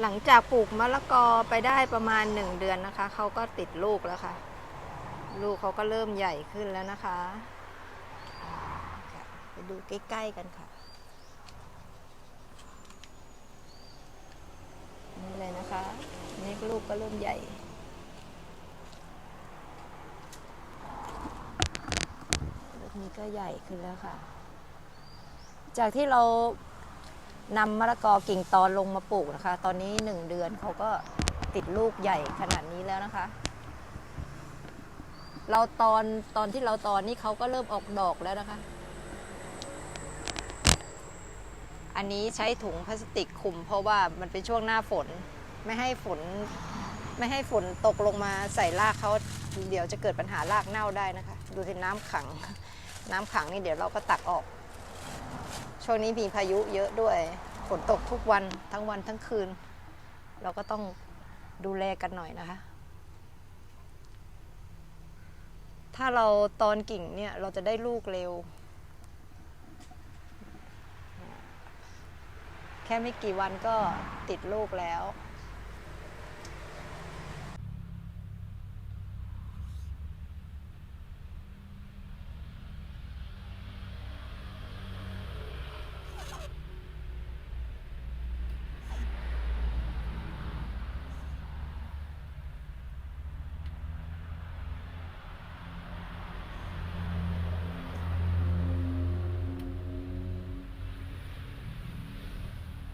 หลังจากปลูกมะละกอไปได้ประมาณหนึ่งเดือนนะคะเขาก็ติดลูกแล้วค่ะ ลูกเขาก็เริ่มใหญ่ขึ้นแล้วนะคะค่ะไปดูใกล้ๆกันค่ะนี่เลยนะคะนี่ลูกก็เริ่มใหญ่ลูกนี้ก็ใหญ่ขึ้นแล้วค่ะ จากที่เรา นำมะละกอกิ่งตอนลงมาปลูกนะคะ ตอนนี้หนึ่งเดือนเขาก็ติดลูกใหญ่ขนาดนี้แล้วนะคะ เราตอนตอนที่เราตอนนี่เขาก็เริ่มออกดอกแล้วนะคะ อันนี้ใช้ถุงพลาสติกคลุม เพราะว่ามันเป็นช่วงหน้าฝนไม่ให้ฝนไม่ให้ฝนตกลงมาใส่รากเขาเดี๋ยวจะเกิดปัญหารากเน่าได้นะคะ ดูสิน้ำขัง น้ำขังนี่เดี๋ยวเราก็ตักออก ช่วงนี้มีพายุเยอะด้วยฝนตกทุกวันทั้งวันทั้งคืน เราก็ต้องดูแลกันหน่อยนะคะ ถ้าเราตอนกิ่งเนี่ยเราจะได้ลูกเร็ว แค่ไม่กี่วันก็ติดลูกแล้ว